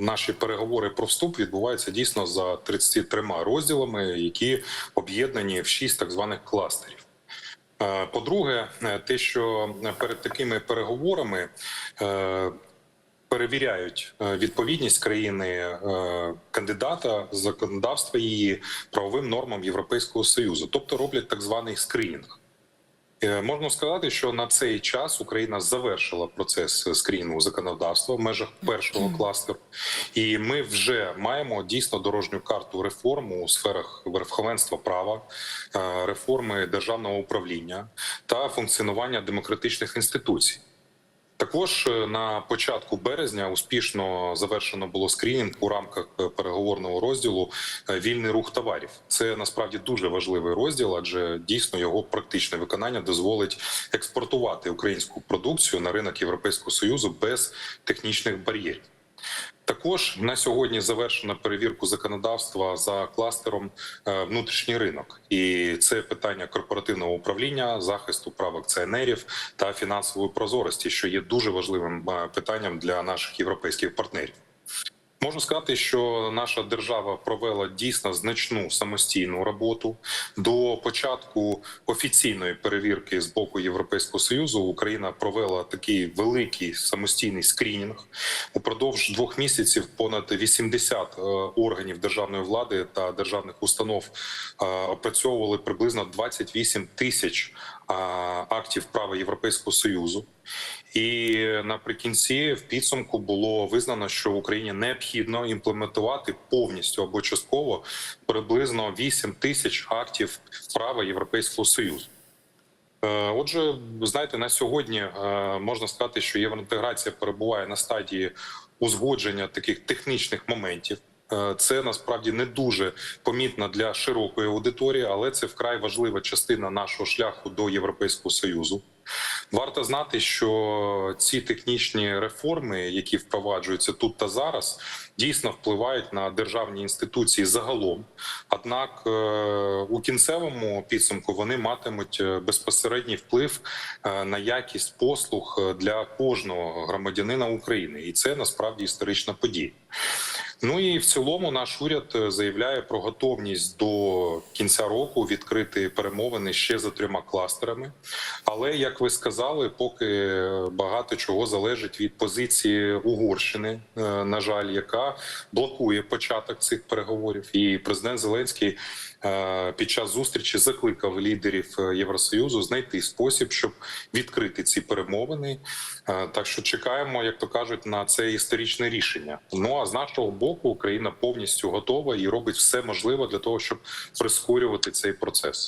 Наші переговори про вступ відбуваються дійсно за 33 розділами, які об'єднані в шість так званих кластерів. Е, По-друге, е, те, що перед такими переговорами е, перевіряють відповідність країни кандидата законодавства її правовим нормам Європейського союзу, тобто роблять так званий скринінг. Е, Можна сказати, що на цей час Україна завершила процес скрінінгу законодавства в межах першого кластеру, і ми вже маємо дійсно дорожню карту реформу у сферах верховенства права, е, реформи державного управління та функціонування демократичних інституцій. Також е, на початку березня успішно завершено було скринінг у рамках е, переговорного розділу е, Вільний рух товарів. Це насправді дуже важливий розділ, адже дійсно його практичне виконання дозволить експортувати українську продукцію на ринок Європейського союзу без технічних бар'єрів. Також на сьогодні завершено перевірку законодавства за кластером е, внутрішній ринок, і це питання корпоративного управління, захисту прав акціонерів та фінансової прозорості, що є дуже важливим е, питанням для наших європейських партнерів. Можу сказати, що наша держава провела дійсно значну самостійну роботу до початку офіційної перевірки з боку Європейського союзу. Україна провела такий великий самостійний скринінг. Упродовж двох місяців понад 80 е, органів державної влади та державних установ е, опрацьовували приблизно 28 тисяч актів права Європейського союзу. І наприкінці в підсумку було визнано, що в Україні необхідно імплементувати повністю або частково приблизно 8 тисяч актів права Європейського союзу. Е, Отже, знаєте, на сьогодні е, можна сказати, що євроінтеграція перебуває на стадії узгодження таких технічних моментів. Е, Це насправді не дуже помітно для широкої аудиторії, але це вкрай важлива частина нашого шляху до Європейського союзу. Варто знати, що ці технічні реформи, які впроваджуються тут та зараз, дійсно впливають на державні інституції загалом. Однак е, у кінцевому підсумку вони матимуть е, безпосередній вплив на якість послуг для кожного громадянина України, і це насправді історична подія. Ну і в цілому наш уряд е, заявляє про готовність до кінця року відкрити перемовини ще за трьома кластерами. Але як ви сказали, поки багато чого залежить від позиції Угорщини, е, на жаль, яка блокує початок цих переговорів. І президент Зеленський е, під час зустрічі закликав лідерів Євросоюзу знайти спосіб, щоб відкрити ці перемовини. Так що чекаємо, як то кажуть, на це історичне рішення. Ну а з нашого боку Україна повністю готова і робить все можливе для того, щоб прискорювати цей процес.